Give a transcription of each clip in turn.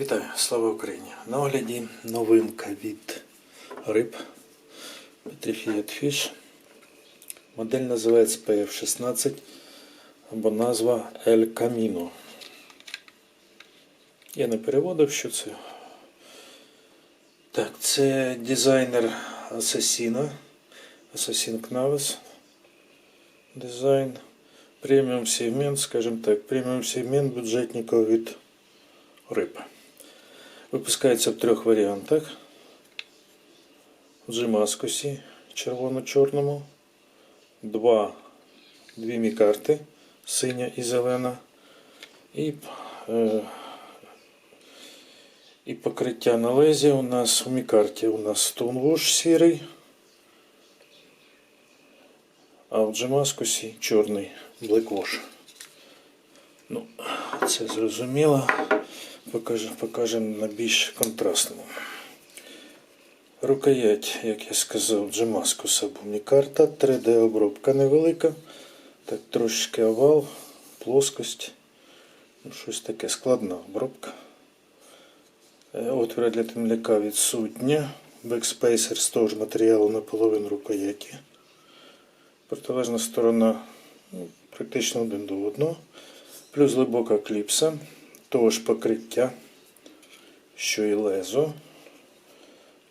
Вітаю, слава Україні! На огляді новинка від риб Petrified Fish. Модель називається PF16 або назва El Camino. Я не переводив, що це. Так, це дизайнер Асасіна. Assassin Knavis. Дизайн. Преміум сегмент, скажімо так, преміум сегмент бюджетників від риб. Випускається в трьох варіантах. В Джимаскусі червоно-чорному. Два, дві мікарти, синя і зелена. І, е, і покриття на лезі у нас у мікарті у нас Stonewash сірий. А в Джимаскусі чорний Blackwash. Ну, це зрозуміло. Покажемо покажем на більш контрастному. Рукоять, як я сказав, Джемаскуса Бумікарта, 3D-обробка невелика. Так, трошки овал, плоскость. Ну, щось таке складна обробка. Е, Отвір для темляка відсутня. Бекспейсер з того ж матеріалу наполовину рукояті. Протилежна сторона ну, практично один до одного. Плюс глибока кліпса того ж покриття, що і лезо,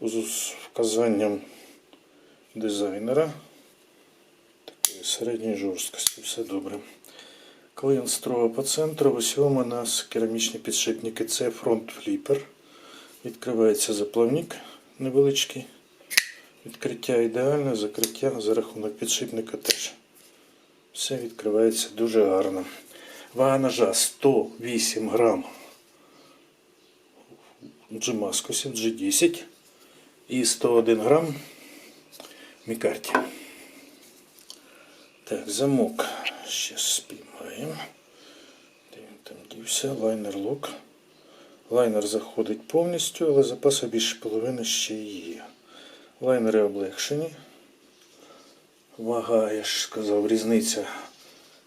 з вказанням дизайнера такої середньої жорсткості, все добре. Клин строго по центру, усьому у нас керамічні підшипники. Це фронт фліпер. Відкривається заплавник невеличкий. Відкриття ідеальне, закриття за рахунок підшипника теж. Все відкривається дуже гарно. Вага ножа 108 грам Джимаскусів G10 і 101 грам Мікарті. Так, замок ще спіймаємо. Там дівся? Лайнер лок. Лайнер заходить повністю, але запасу більше половини ще є. Лайнери облегшені. Вага, я ж сказав, різниця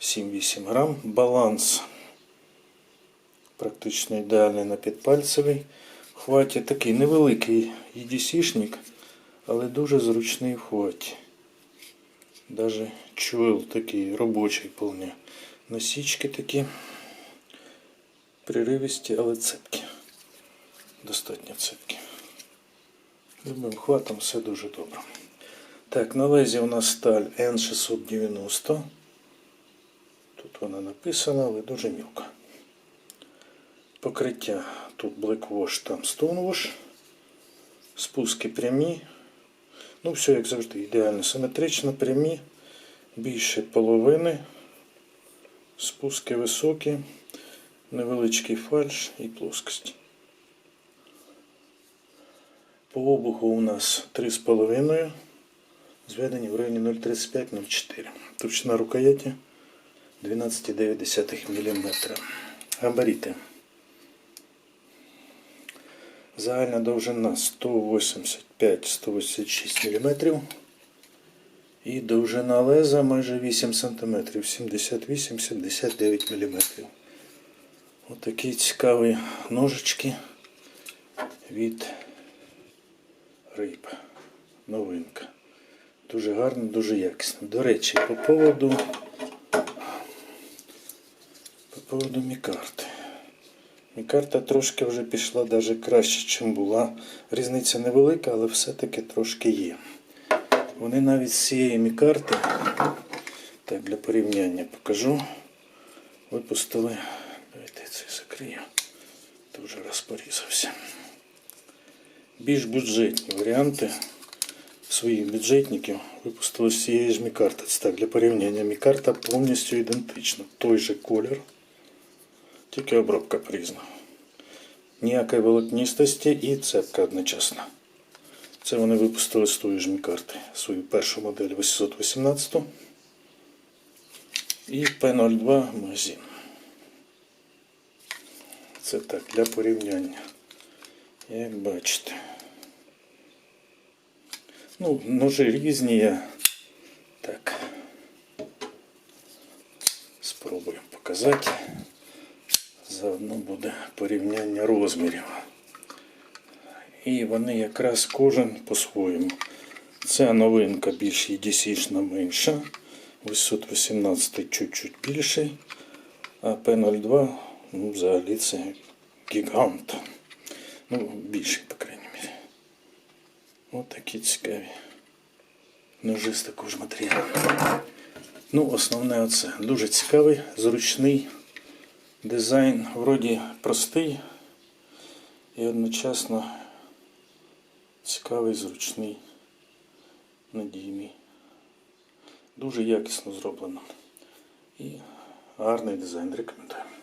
7-8 грам. Баланс практично ідеальний на підпальцевий. Хваті такий невеликий EDC-шник, але дуже зручний в хваті. Даже чуйл такий робочий повний. Носічки такі приривисті, але цепкі. Достатньо цепкі. Любим хватом все дуже добре. Так, на лезі у нас сталь N690. Вона написана, але дуже мілка. Покриття тут Blackwash, там Stonewash. Спуски прямі. Ну, все, як завжди, ідеально симетрично, прямі, більше половини. Спуски високі, невеличкий фальш і плоскость. По обуху у нас 3,5. Зведені в районі 0,35-0,4. Товщина рукояті 12,9 мм. Габаріти. Загальна довжина 185-186 мм. І довжина леза майже 8 см, 78-79 мм. Отакі цікаві ножички від риб. Новинка. Дуже гарно, дуже якісно. До речі, по поводу по поводу мікарти. Мікарта трошки вже пішла навіть краще, ніж була. Різниця невелика, але все-таки трошки є. Вони навіть з цієї мікарти, так, для порівняння покажу, випустили. Давайте це закрию. Вже раз. Більш бюджетні варіанти своїх бюджетників випустили з цієї ж мікарти. Це так, для порівняння мікарта повністю ідентична. Той же колір, тільки обробка порізна. Ніякої волокністості і цепка одночасна. Це вони випустили з тої ж мікарти. Свою першу модель 818 і P02 магазин. Це так, для порівняння. Як бачите. Ну, ножи різні я так спробую показати. Заодно буде порівняння розмірів. І вони якраз кожен по-своєму. Ця новинка більш EDC-шна менша. 818 чуть-чуть більший. А P02 ну, взагалі це гігант. Ну, більший, по крайній мірі. Ось такі цікаві. Ножи з такого ж матеріалу. Ну, основне оце. Дуже цікавий, зручний дизайн. Вроді простий і одночасно цікавий, зручний, надійний. Дуже якісно зроблено. І гарний дизайн рекомендую.